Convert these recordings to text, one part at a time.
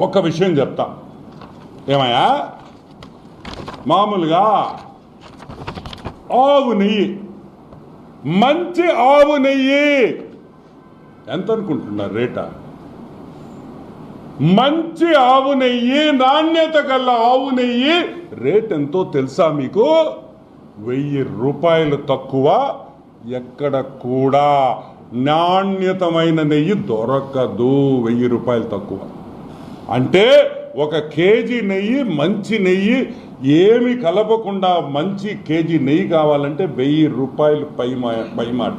ఒక విషయం చెప్తా. ఏమయ్యా? మామూలుగా ఆవు నెయ్యి మంచి ఆవు నెయ్యి. ఎంత అనుకుంటున్నారు రేటా? మంచి ఆవు నెయ్యి నాణ్యత గల ఆవు నెయ్యి రేట్ ఎంతో తెలుసా మీకు? వెయ్యి రూపాయలు తక్కువ ఎక్కడ కూడా నాణ్యతమైన నెయ్యి దొరకదు. వెయ్యి రూపాయలు తక్కువ. అంటే ఒక కేజీ నెయ్యి మంచి నెయ్యి ఏమి కలపకుండా మంచి కేజీ నెయ్యి కావాలంటే వెయ్యి రూపాయలు పై మా- పై మాట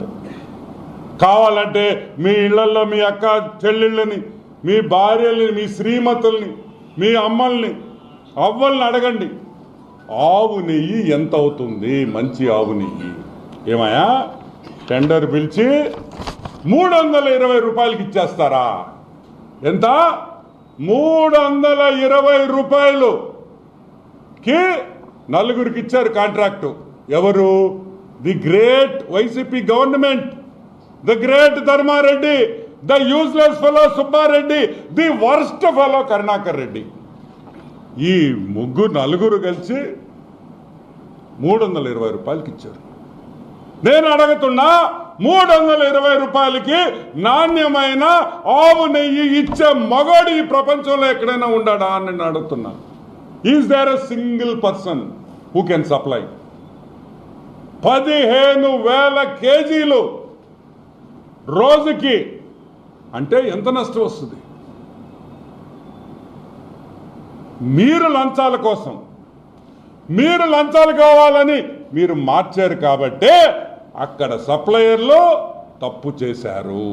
కావాలంటే మీ ఇళ్ళలో మీ అక్క చెల్లెళ్ళని మీ భార్యల్ని మీ శ్రీమతుల్ని మీ అమ్మల్ని అవ్వల్ని అడగండి. ఆవు నెయ్యి ఎంత అవుతుంది? మంచి ఆవు నెయ్యి. ఏమయ్యా? టెండర్ పిలిచి మూడు వందల ఇరవై రూపాయలకి ఇచ్చేస్తారా? ఎంత? మూడు వందల ఇరవై రూపాయలుకి నలుగురికి ఇచ్చారు కాంట్రాక్టు. ఎవరు? The great YCP government. The great Dharma Reddy the useless fellow Subba Reddy the worst fellow Karunakar Reddy. ఈ ముగ్గురు నలుగురు కలిసి మూడు వందల ఇరవై రూపాయలకి ఇచ్చారు. నేను అడుగుతున్నా మూడు వందల ఇరవై రూపాయలకి నాణ్యమైన ఆవు నెయ్యి ఇచ్చే మగోడు ఈ ప్రపంచంలో ఎక్కడైనా ఉండాడా అని నేను అడుగుతున్నా. Is there a single person who can supply పదిహేను వేల కేజీలు రోజుకి. అంటే ఎంత నష్టం వస్తుంది? మీరు లంచాల కోసం మీరు లంచాలు కావాలని మీరు మార్చారు కాబట్టే అక్కడ సప్లయర్లో తప్పు చేశారు.